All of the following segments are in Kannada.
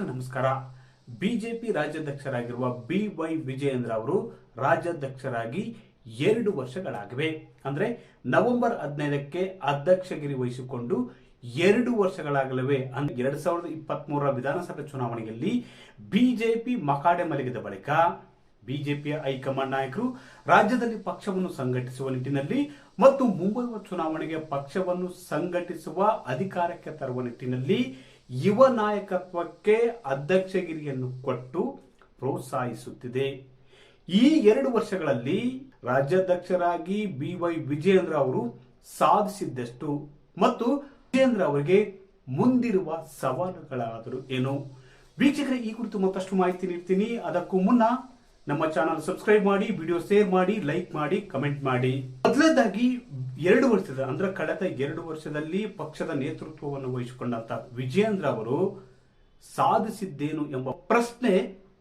ಎಲ್ರಿಗೂ ನಮಸ್ಕಾರ. ಬಿಜೆಪಿ ರಾಜ್ಯಾಧ್ಯಕ್ಷರಾಗಿರುವ ಬಿ ವೈ ವಿಜಯೇಂದ್ರ ಅವರು ರಾಜ್ಯಾಧ್ಯಕ್ಷರಾಗಿ ಎರಡು ವರ್ಷಗಳಾಗಿವೆ. ಅಂದ್ರೆ ನವೆಂಬರ್ ಹದಿನೈದಕ್ಕೆ ಅಧ್ಯಕ್ಷಗಿರಿ ವಹಿಸಿಕೊಂಡು ಎರಡು ವರ್ಷಗಳಾಗಲಿವೆ, ಅಂದ್ರೆ ಎರಡ್ ಸಾವಿರದ ಇಪ್ಪತ್ತ್ ಮೂರರ ವಿಧಾನಸಭೆ ಚುನಾವಣೆಯಲ್ಲಿ ಬಿಜೆಪಿ ಮಕಾಡೆ ಮಲಗಿದ ಬಳಿಕ ಬಿಜೆಪಿಯ ಹೈಕಮಾಂಡ್ ನಾಯಕರು ರಾಜ್ಯದಲ್ಲಿ ಪಕ್ಷವನ್ನು ಸಂಘಟಿಸುವ ನಿಟ್ಟಿನಲ್ಲಿ ಮತ್ತು ಮುಂಬರುವ ಚುನಾವಣೆಗೆ ಪಕ್ಷವನ್ನು ಸಂಘಟಿಸುವ ಅಧಿಕಾರಕ್ಕೆ ತರುವ ನಿಟ್ಟಿನಲ್ಲಿ ಯುವ ನಾಯಕತ್ವಕ್ಕೆ ಅಧ್ಯಕ್ಷಗಿರಿಯನ್ನು ಕೊಟ್ಟು ಪ್ರೋತ್ಸಾಹಿಸುತ್ತಿದೆ. ಈ ಎರಡು ವರ್ಷಗಳಲ್ಲಿ ರಾಜ್ಯಾಧ್ಯಕ್ಷರಾಗಿ ಬಿ ವೈ ವಿಜಯೇಂದ್ರ ಅವರು ಸಾಧಿಸಿದ್ದಷ್ಟು ಮತ್ತು ವಿಜಯೇಂದ್ರ ಅವರಿಗೆ ಮುಂದಿರುವ ಸವಾಲುಗಳಾದರೂ ಏನು? ವೀಕ್ಷಕರೇ, ಈ ಕುರಿತು ಮತ್ತಷ್ಟು ಮಾಹಿತಿ ನೀಡ್ತೀನಿ. ಅದಕ್ಕೂ ಮುನ್ನ ನಮ್ಮ ಚಾನಲ್ ಸಬ್ಸ್ಕ್ರೈಬ್ ಮಾಡಿ ವಿಡಿಯೋ ಶೇರ್ ಮಾಡಿ ಲೈಕ್ ಮಾಡಿ ಕಮೆಂಟ್ ಮಾಡಿ. ಮೊದಲದಾಗಿ ಎರಡು ವರ್ಷದ, ಅಂದ್ರೆ ಕಳೆದ ಎರಡು ವರ್ಷದಲ್ಲಿ ಪಕ್ಷದ ನೇತೃತ್ವವನ್ನು ವಹಿಸಿಕೊಂಡಂತ ವಿಜಯೇಂದ್ರ ಅವರು ಸಾಧಿಸಿದ್ದೇನು ಎಂಬ ಪ್ರಶ್ನೆ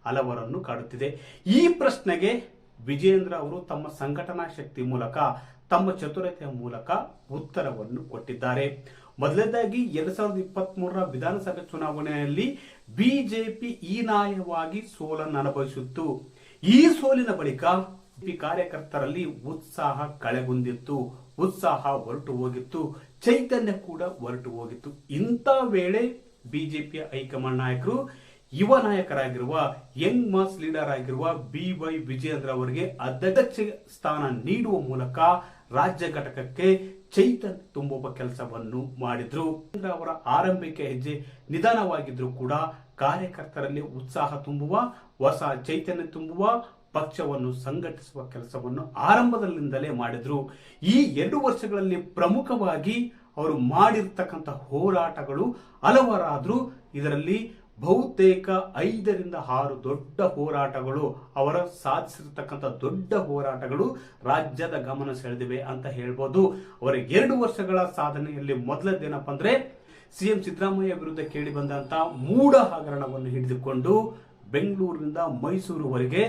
ಹಲವರನ್ನು ಕಾಡುತ್ತಿದೆ. ಈ ಪ್ರಶ್ನೆಗೆ ವಿಜಯೇಂದ್ರ ಅವರು ತಮ್ಮ ಸಂಘಟನಾ ಶಕ್ತಿ ಮೂಲಕ, ತಮ್ಮ ಚತುರತೆಯ ಮೂಲಕ ಉತ್ತರವನ್ನು ಕೊಟ್ಟಿದ್ದಾರೆ. ಮೊದಲನೇದಾಗಿ ಎರಡ್ ಸಾವಿರದ ಇಪ್ಪತ್ತ್ ಮೂರರ ವಿಧಾನಸಭೆ ಚುನಾವಣೆಯಲ್ಲಿ ಬಿಜೆಪಿ ಹೀನಾಯವಾಗಿ ಸೋಲನ್ನು ಅನುಭವಿಸಿತ್ತು. ಈ ಸೋಲಿನ ಬಳಿಕ ಬಿಜೆಪಿ ಕಾರ್ಯಕರ್ತರಲ್ಲಿ ಉತ್ಸಾಹ ಕಳೆಗುಂದಿತ್ತು, ಉತ್ಸಾಹ ಹೊರಟು ಹೋಗಿತ್ತು, ಚೈತನ್ಯ ಕೂಡ ಹೊರಟು ಹೋಗಿತ್ತು. ಇಂಥ ವೇಳೆ ಬಿಜೆಪಿಯ ಹೈಕಮಾಂಡ್ ನಾಯಕರು, ಯುವ ನಾಯಕರಾಗಿರುವ, ಯಂಗ್ ಮಾಸ್ ಲೀಡರ್ ಆಗಿರುವ ಬಿ ವೈ ವಿಜಯೇಂದ್ರ ಅವರಿಗೆ ಅಧ್ಯಕ್ಷ ಸ್ಥಾನ ನೀಡುವ ಮೂಲಕ ರಾಜ್ಯ ಘಟಕಕ್ಕೆ ಚೈತನ್ಯ ತುಂಬುವ ಕೆಲಸವನ್ನು ಮಾಡಿದ್ರು. ಅವರ ಆರಂಭಿಕ ಹೆಜ್ಜೆ ನಿಧಾನವಾಗಿದ್ರೂ ಕೂಡ ಕಾರ್ಯಕರ್ತರಲ್ಲಿ ಉತ್ಸಾಹ ತುಂಬುವ, ಹೊಸ ಚೈತನ್ಯ ತುಂಬುವ, ಪಕ್ಷವನ್ನು ಸಂಘಟಿಸುವ ಕೆಲಸವನ್ನು ಆರಂಭದಲ್ಲಿಂದಲೇ ಮಾಡಿದ್ರು. ಈ ಎರಡು ವರ್ಷಗಳಲ್ಲಿ ಪ್ರಮುಖವಾಗಿ ಅವರು ಮಾಡಿರ್ತಕ್ಕಂಥ ಹೋರಾಟಗಳು ಹಲವರಾದರೂ ಇದರಲ್ಲಿ ಬಹುತೇಕ ಐದರಿಂದ ಆರು ದೊಡ್ಡ ಹೋರಾಟಗಳು ಅವರ ಸಾಧಿಸಿರ್ತಕ್ಕಂಥ ದೊಡ್ಡ ಹೋರಾಟಗಳು ರಾಜ್ಯದ ಗಮನ ಸೆಳೆದಿವೆ ಅಂತ ಹೇಳ್ಬೋದು. ಅವರ ಎರಡು ವರ್ಷಗಳ ಸಾಧನೆಯಲ್ಲಿ ಮೊದಲದ್ದೇನಪ್ಪ ಅಂದ್ರೆ ಸಿಎಂ ಸಿದ್ದರಾಮಯ್ಯ ವಿರುದ್ಧ ಕೇಳಿ ಬಂದಂತ ಮೂಢ ಹಗರಣವನ್ನು ಹಿಡಿದುಕೊಂಡು ಬೆಂಗಳೂರಿನಿಂದ ಮೈಸೂರುವರೆಗೆ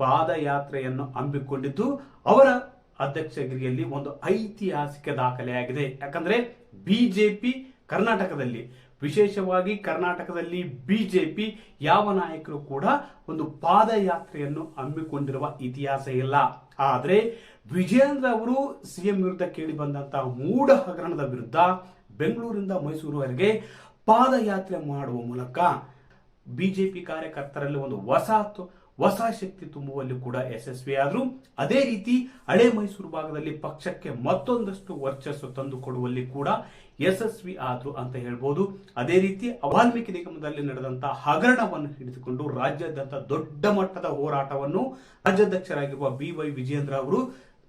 ಪಾದಯಾತ್ರೆಯನ್ನು ಹಮ್ಮಿಕೊಂಡಿದ್ದು, ಅವರ ಅಧ್ಯಕ್ಷಗಿರಿಯಲ್ಲಿ ಒಂದು ಐತಿಹಾಸಿಕ ದಾಖಲೆಯಾಗಿದೆ. ಯಾಕಂದ್ರೆ ಬಿಜೆಪಿ ಕರ್ನಾಟಕದಲ್ಲಿ ವಿಶೇಷವಾಗಿ ಕರ್ನಾಟಕದಲ್ಲಿ ಬಿಜೆಪಿ ಯಾವ ನಾಯಕರು ಕೂಡ ಒಂದು ಪಾದಯಾತ್ರೆಯನ್ನು ಹಮ್ಮಿಕೊಂಡಿರುವ ಇತಿಹಾಸ ಇಲ್ಲ. ಆದರೆ ವಿಜಯೇಂದ್ರ ಅವರು ಸಿಎಂ ವಿರುದ್ಧ ಕೇಳಿ ಬಂದಂತಹ ಮೂಢ ಹಗರಣದ ವಿರುದ್ಧ ಬೆಂಗಳೂರಿಂದ ಮೈಸೂರುವರೆಗೆ ಪಾದಯಾತ್ರೆ ಮಾಡುವ ಮೂಲಕ ಬಿಜೆಪಿ ಕಾರ್ಯಕರ್ತರಲ್ಲಿ ಒಂದು ಹೊಸ ಹೊಸ ಶಕ್ತಿ ತುಂಬುವಲ್ಲಿ ಕೂಡ ಯಶಸ್ವಿಯಾದ್ರು ಅದೇ ರೀತಿ ಹಳೆ ಮೈಸೂರು ಭಾಗದಲ್ಲಿ ಪಕ್ಷಕ್ಕೆ ಮತ್ತೊಂದಷ್ಟು ವರ್ಚಸ್ಸು ತಂದುಕೊಡುವಲ್ಲಿ ಕೂಡ ಯಶಸ್ವಿ ಆದ್ರು ಅಂತ ಹೇಳ್ಬೋದು. ಅದೇ ರೀತಿ ವಾಲ್ಮೀಕಿ ನಿಗಮದಲ್ಲಿ ನಡೆದಂತಹ ಹಗರಣವನ್ನು ಹಿಡಿದುಕೊಂಡು ರಾಜ್ಯಾದ್ಯಂತ ದೊಡ್ಡ ಮಟ್ಟದ ಹೋರಾಟವನ್ನು ರಾಜ್ಯಾಧ್ಯಕ್ಷರಾಗಿರುವ ಬಿ ವೈ ವಿಜಯೇಂದ್ರ ಅವರು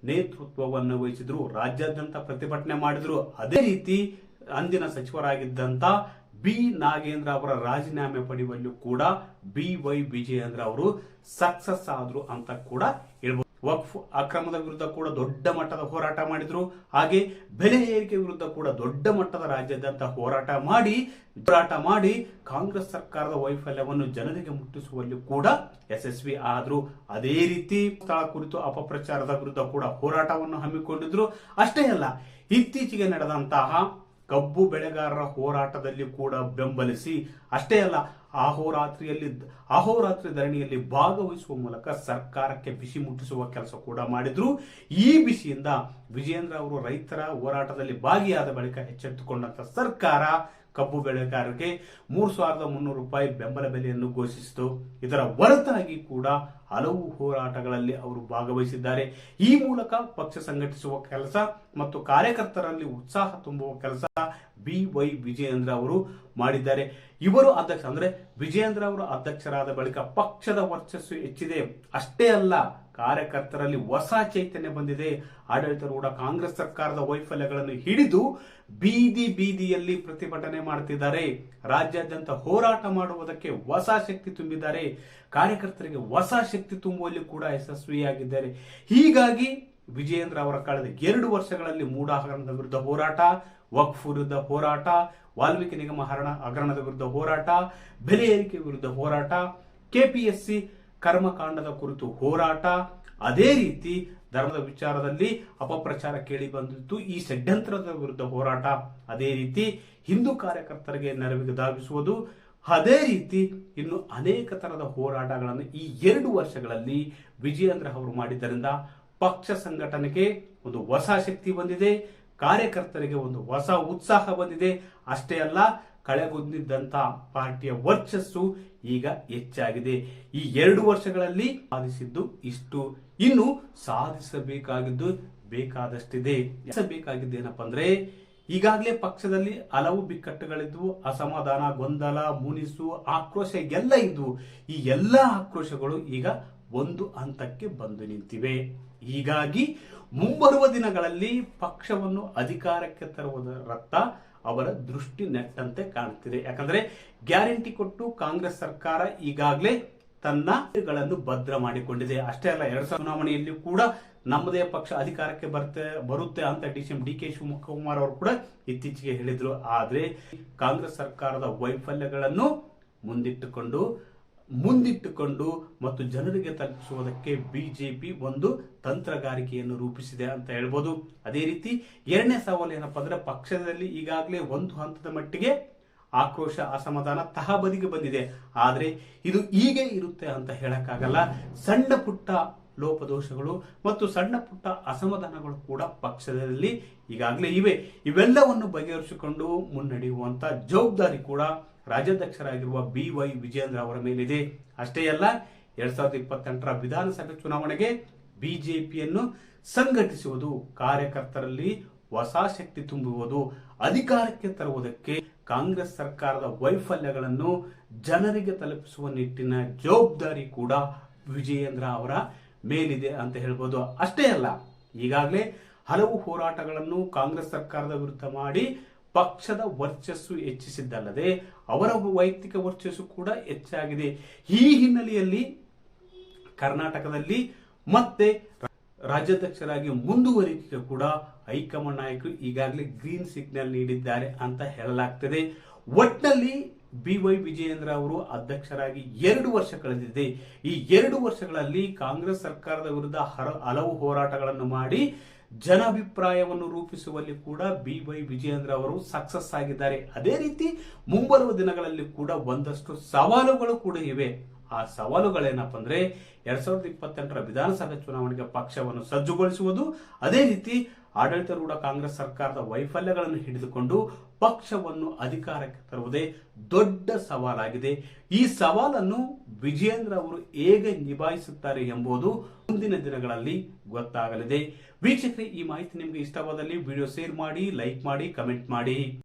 ನೇತೃತ್ವವನ್ನು ವಹಿಸಿದ್ರು, ರಾಜ್ಯಾದ್ಯಂತ ಪ್ರತಿಭಟನೆ ಮಾಡಿದ್ರು. ಅದೇ ರೀತಿ ಅಂದಿನ ಸಚಿವರಾಗಿದ್ದಂತ ಬಿ ನಾಗೇಂದ್ರ ಅವರ ರಾಜೀನಾಮೆ ಪಡೆಯುವಲ್ಲೂ ಕೂಡ ಬಿ ವೈ ವಿಜಯೇಂದ್ರ ಅವರು ಸಕ್ಸಸ್ ಆದ್ರು ಅಂತ ಕೂಡ ಹೇಳ್ಬೋದು. ವಕ್ಫ್ ಅಕ್ರಮದ ವಿರುದ್ಧ ಕೂಡ ದೊಡ್ಡ ಮಟ್ಟದ ಹೋರಾಟ ಮಾಡಿದ್ರು. ಹಾಗೆ ಬೆಲೆ ಏರಿಕೆ ವಿರುದ್ಧ ಕೂಡ ದೊಡ್ಡ ಮಟ್ಟದ ರಾಜ್ಯಾದ್ಯಂತ ಹೋರಾಟ ಮಾಡಿ ಹೋರಾಟ ಮಾಡಿ ಕಾಂಗ್ರೆಸ್ ಸರ್ಕಾರದ ವೈಫಲ್ಯವನ್ನು ಜನರಿಗೆ ಮುಟ್ಟಿಸುವಲ್ಲಿ ಕೂಡ ಯಶಸ್ವಿ ಆದ್ರು. ಅದೇ ರೀತಿ ಸ್ಥಳ ಕುರಿತು ಅಪಪ್ರಚಾರದ ವಿರುದ್ಧ ಕೂಡ ಹೋರಾಟವನ್ನು ಹಮ್ಮಿಕೊಂಡಿದ್ರು. ಅಷ್ಟೇ ಅಲ್ಲ, ಇತ್ತೀಚೆಗೆ ನಡೆದಂತಹ ಕಬ್ಬು ಬೆಳೆಗಾರರ ಹೋರಾಟದಲ್ಲಿ ಕೂಡ ಬೆಂಬಲಿಸಿ, ಅಷ್ಟೇ ಅಲ್ಲ ಅಹೋರಾತ್ರಿಯಲ್ಲಿ ಅಹೋರಾತ್ರಿ ಧರಣಿಯಲ್ಲಿ ಭಾಗವಹಿಸುವ ಮೂಲಕ ಸರ್ಕಾರಕ್ಕೆ ಬಿಸಿ ಮುಟ್ಟಿಸುವ ಕೆಲಸ ಕೂಡ ಮಾಡಿದ್ರು. ಈ ಬಿಸಿಯಿಂದ ವಿಜೇಂದ್ರ ಅವರು ರೈತರ ಹೋರಾಟದಲ್ಲಿ ಭಾಗಿಯಾದ ಬಳಿಕ ಎಚ್ಚೆತ್ತುಕೊಂಡಂತ ಸರ್ಕಾರ ಕಬ್ಬು ಬೆಳೆಗಾರರಿಗೆ ಮೂರು ಸಾವಿರದ ಮುನ್ನೂರು ರೂಪಾಯಿ ಬೆಂಬಲ ಬೆಲೆಯನ್ನು ಘೋಷಿಸಿತು. ಇದರ ಹೊರತಾಗಿ ಕೂಡ ಹಲವು ಹೋರಾಟಗಳಲ್ಲಿ ಅವರು ಭಾಗವಹಿಸಿದ್ದಾರೆ. ಈ ಮೂಲಕ ಪಕ್ಷ ಸಂಘಟಿಸುವ ಕೆಲಸ ಮತ್ತು ಕಾರ್ಯಕರ್ತರಲ್ಲಿ ಉತ್ಸಾಹ ತುಂಬುವ ಕೆಲಸ ಬಿ ವೈ ವಿಜಯೇಂದ್ರ ಅವರು ಮಾಡಿದ್ದಾರೆ. ಇವರು ಅಧ್ಯಕ್ಷ ಅಂದರೆ ವಿಜಯೇಂದ್ರ ಅವರು ಅಧ್ಯಕ್ಷರಾದ ಬಳಿಕ ಪಕ್ಷದ ವರ್ಚಸ್ಸು ಹೆಚ್ಚಿದೆ. ಅಷ್ಟೇ ಅಲ್ಲ, ಕಾರ್ಯಕರ್ತರಲ್ಲಿ ಹೊಸ ಚೈತನ್ಯ ಬಂದಿದೆ. ಆಡಳಿತಾರೂಢ ಕಾಂಗ್ರೆಸ್ ಸರ್ಕಾರದ ವೈಫಲ್ಯಗಳನ್ನು ಹಿಡಿದು ಬೀದಿ ಬೀದಿಯಲ್ಲಿ ಪ್ರತಿಭಟನೆ ಮಾಡುತ್ತಿದ್ದಾರೆ ರಾಜ್ಯಾದ್ಯಂತ ಹೋರಾಟ ಮಾಡುವುದಕ್ಕೆ ಹೊಸ ಶಕ್ತಿ ತುಂಬಿದ್ದಾರೆ. ಕಾರ್ಯಕರ್ತರಿಗೆ ಹೊಸ ಶಕ್ತಿ ತುಂಬುವಲ್ಲಿ ಕೂಡ ಯಶಸ್ವಿಯಾಗಿದ್ದಾರೆ. ಹೀಗಾಗಿ ವಿಜಯೇಂದ್ರ ಅವರ ಕಳೆದ ಎರಡು ವರ್ಷಗಳಲ್ಲಿ ಮೂಡಾಹರಣದ ವಿರುದ್ಧ ಹೋರಾಟ, ವಕ್ಫ್ ವಿರುದ್ಧ ಹೋರಾಟ ವಾಲ್ಮೀಕಿ ನಿಗಮ ಹರಣ ಹಗರಣದ ವಿರುದ್ಧ ಹೋರಾಟ, ಬೆಲೆ ಏರಿಕೆ ವಿರುದ್ಧ ಹೋರಾಟ, ಕೆಪಿಎಸ್ಸಿ ಕರ್ಮಕಾಂಡದ ಕುರಿತು ಹೋರಾಟ. ಅದೇ ರೀತಿ ಧರ್ಮದ ವಿಚಾರದಲ್ಲಿ ಅಪಪ್ರಚಾರ ಕೇಳಿ ಬಂದಿತ್ತು ಈ ಷಡ್ಯಂತ್ರದ ವಿರುದ್ಧ ಹೋರಾಟ. ಅದೇ ರೀತಿ ಹಿಂದೂ ಕಾರ್ಯಕರ್ತರಿಗೆ ನೆರವಿಗೆ ಧಾವಿಸುವುದು. ಅದೇ ರೀತಿ ಇನ್ನು ಅನೇಕ ತರದ ಹೋರಾಟಗಳನ್ನು ಈ ಎರಡು ವರ್ಷಗಳಲ್ಲಿ ವಿಜಯೇಂದ್ರ ಅವರು ಮಾಡಿದ್ದರಿಂದ ಪಕ್ಷ ಸಂಘಟನೆಗೆ ಒಂದು ಹೊಸ ಶಕ್ತಿ ಬಂದಿದೆ. ಕಾರ್ಯಕರ್ತರಿಗೆ ಒಂದು ಹೊಸ ಉತ್ಸಾಹ ಬಂದಿದೆ. ಅಷ್ಟೇ ಅಲ್ಲ ಕಳೆಗುಂದಿದ್ದಂಥ ಪಾರ್ಟಿಯ ವರ್ಚಸ್ಸು ಈಗ ಹೆಚ್ಚಾಗಿದೆ. ಈ ಎರಡು ವರ್ಷಗಳಲ್ಲಿ ಸಾಧಿಸಿದ್ದು ಇಷ್ಟು. ಇನ್ನು ಸಾಧಿಸಬೇಕಾಗಿದ್ದು ಬೇಕಾದಷ್ಟಿದೆ. ಬೇಕಾಗಿದ್ದು ಏನಪ್ಪ ಅಂದ್ರೆ, ಈಗಾಗಲೇ ಪಕ್ಷದಲ್ಲಿ ಹಲವು ಬಿಕ್ಕಟ್ಟುಗಳಿದ್ವು. ಅಸಮಾಧಾನ, ಗೊಂದಲ, ಮುನಿಸು, ಆಕ್ರೋಶ ಎಲ್ಲ ಇದ್ವು. ಈ ಎಲ್ಲ ಆಕ್ರೋಶಗಳು ಈಗ ಒಂದು ಹಂತಕ್ಕೆ ಬಂದು ನಿಂತಿವೆ. ಹೀಗಾಗಿ ಮುಂಬರುವ ದಿನಗಳಲ್ಲಿ ಪಕ್ಷವನ್ನು ಅಧಿಕಾರಕ್ಕೆ ತರುವುದರತ್ತ ಅವರ ದೃಷ್ಟಿ ನೆಟ್ಟಂತೆ ಕಾಣುತ್ತಿದೆ ಯಾಕಂದ್ರೆ ಗ್ಯಾರಂಟಿ ಕೊಟ್ಟು ಕಾಂಗ್ರೆಸ್ ಸರ್ಕಾರ ಈಗಾಗಲೇ ತನ್ನ ಗಳನ್ನು ಭದ್ರ ಮಾಡಿಕೊಂಡಿದೆ. ಅಷ್ಟೇ ಅಲ್ಲ, ಎರಡ್ ಸಾವಿರ ಚುನಾವಣೆಯಲ್ಲಿ ಕೂಡ ನಮ್ಮದೇ ಪಕ್ಷ ಅಧಿಕಾರಕ್ಕೆ ಬರುತ್ತೆ ಬರುತ್ತೆ ಅಂತ D C M D K Shivakumar ಅವರು ಕೂಡ ಇತ್ತೀಚೆಗೆ ಹೇಳಿದ್ರು. ಆದ್ರೆ ಕಾಂಗ್ರೆಸ್ ಸರ್ಕಾರದ ವೈಫಲ್ಯಗಳನ್ನು ಮುಂದಿಟ್ಟುಕೊಂಡು ಮುಂದಿಟ್ಟುಕೊಂಡು ಮತ್ತು ಜನರಿಗೆ ತಲುಪಿಸುವುದಕ್ಕೆ ಬಿಜೆಪಿ ಒಂದು ತಂತ್ರಗಾರಿಕೆಯನ್ನು ರೂಪಿಸಿದೆ ಅಂತ ಹೇಳ್ಬೋದು. ಅದೇ ರೀತಿ ಎರಡನೇ ಸವಾಲು ಏನಪ್ಪಾ ಅಂದ್ರೆ ಪಕ್ಷದಲ್ಲಿ ಈಗಾಗಲೇ ಒಂದು ಹಂತದ ಮಟ್ಟಿಗೆ ಆಕ್ರೋಶ, ಅಸಮಾಧಾನ ತಹಬದಿಗೆ ಬಂದಿದೆ. ಆದರೆ ಇದು ಹೀಗೆ ಇರುತ್ತೆ ಅಂತ ಹೇಳಕ್ಕಾಗಲ್ಲ. ಸಣ್ಣ ಪುಟ್ಟ ಲೋಪದೋಷಗಳು ಮತ್ತು ಸಣ್ಣ ಪುಟ್ಟ ಅಸಮಾಧಾನಗಳು ಕೂಡ ಪಕ್ಷದಲ್ಲಿ ಈಗಾಗಲೇ ಇವೆ. ಇವೆಲ್ಲವನ್ನು ಬಗೆಹರಿಸಿಕೊಂಡು ಮುನ್ನಡೆಯುವಂತ ಜವಾಬ್ದಾರಿ ಕೂಡ ರಾಜ್ಯಾಧ್ಯಕ್ಷರಾಗಿರುವ ಬಿ ವೈ ವಿಜೇಂದ್ರ ಅವರ ಮೇಲಿದೆ. ಅಷ್ಟೇ ಅಲ್ಲ, ಎರಡ್ ಸಾವಿರದ ಇಪ್ಪತ್ತೆಂಟರ ವಿಧಾನಸಭೆ ಚುನಾವಣೆಗೆ ಬಿಜೆಪಿಯನ್ನು ಸಂಘಟಿಸುವುದು, ಕಾರ್ಯಕರ್ತರಲ್ಲಿ ಹೊಸ ಶಕ್ತಿ ತುಂಬುವುದು, ಅಧಿಕಾರಕ್ಕೆ ತರುವುದಕ್ಕೆ ಕಾಂಗ್ರೆಸ್ ಸರ್ಕಾರದ ವೈಫಲ್ಯಗಳನ್ನು ಜನರಿಗೆ ತಲುಪಿಸುವ ನಿಟ್ಟಿನ ಜವಾಬ್ದಾರಿ ಕೂಡ ವಿಜಯೇಂದ್ರ ಅವರ ಮೇಲಿದೆ ಅಂತ ಹೇಳ್ಬೋದು. ಅಷ್ಟೇ ಅಲ್ಲ, ಈಗಾಗಲೇ ಹಲವು ಹೋರಾಟಗಳನ್ನು ಕಾಂಗ್ರೆಸ್ ಸರ್ಕಾರದ ವಿರುದ್ಧ ಮಾಡಿ ಪಕ್ಷದ ವರ್ಚಸ್ಸು ಹೆಚ್ಚಿಸಿದ್ದಲ್ಲದೆ ಅವರ ವೈಯಕ್ತಿಕ ವರ್ಚಸ್ಸು ಕೂಡ ಹೆಚ್ಚಾಗಿದೆ. ಈ ಹಿನ್ನೆಲೆಯಲ್ಲಿ ಕರ್ನಾಟಕದಲ್ಲಿ ಮತ್ತೆ ರಾಜ್ಯಾಧ್ಯಕ್ಷರಾಗಿ ಮುಂದುವರಿಕೆ ಕೂಡ ಹೈಕಮಾಂಡ್ ನಾಯಕರು ಈಗಾಗಲೇ ಗ್ರೀನ್ ಸಿಗ್ನಲ್ ನೀಡಿದ್ದಾರೆ ಅಂತ ಹೇಳಲಾಗ್ತದೆ. ಒಟ್ಟಿನಲ್ಲಿ ಬಿ ವೈ ವಿಜಯೇಂದ್ರ ಅವರು ಅಧ್ಯಕ್ಷರಾಗಿ ಎರಡು ವರ್ಷ ಕಳೆದಿದೆ. ಈ ಎರಡು ವರ್ಷಗಳಲ್ಲಿ ಕಾಂಗ್ರೆಸ್ ಸರ್ಕಾರದ ವಿರುದ್ಧ ಹಲವು ಹೋರಾಟಗಳನ್ನು ಮಾಡಿ ಜನಾಭಿಪ್ರಾಯವನ್ನು ರೂಪಿಸುವಲ್ಲಿ ಕೂಡ ಬಿ ವೈ ವಿಜಯೇಂದ್ರ ಅವರು ಸಕ್ಸಸ್ ಆಗಿದ್ದಾರೆ. ಅದೇ ರೀತಿ ಮುಂಬರುವ ದಿನಗಳಲ್ಲಿ ಕೂಡ ಒಂದಷ್ಟು ಸವಾಲುಗಳು ಕೂಡ ಇವೆ. ಆ ಸವಾಲುಗಳೇನಪ್ಪ ಅಂದ್ರೆ ಎರಡ್ ಸಾವಿರದ ಇಪ್ಪತ್ತೆಂಟರ ವಿಧಾನಸಭೆ ಚುನಾವಣೆಗೆ ಪಕ್ಷವನ್ನು ಸಜ್ಜುಗೊಳಿಸುವುದು. ಅದೇ ರೀತಿ ಆಡಳಿತಾರೂಢ ಕಾಂಗ್ರೆಸ್ ಸರ್ಕಾರದ ವೈಫಲ್ಯಗಳನ್ನು ಹಿಡಿದುಕೊಂಡು ಪಕ್ಷವನ್ನು ಅಧಿಕಾರಕ್ಕೆ ತರುವುದೇ ದೊಡ್ಡ ಸವಾಲಾಗಿದೆ. ಈ ಸವಾಲನ್ನು ವಿಜಯೇಂದ್ರ ಅವರು ಹೇಗೆ ನಿಭಾಯಿಸುತ್ತಾರೆ ಎಂಬುದು ಮುಂದಿನ ದಿನಗಳಲ್ಲಿ ಗೊತ್ತಾಗಲಿದೆ. ವೀಕ್ಷಕರೇ, ಈ ಮಾಹಿತಿ ನಿಮಗೆ ಇಷ್ಟವಾದಲ್ಲಿ ವಿಡಿಯೋ ಶೇರ್ ಮಾಡಿ, ಲೈಕ್ ಮಾಡಿ, ಕಮೆಂಟ್ ಮಾಡಿ.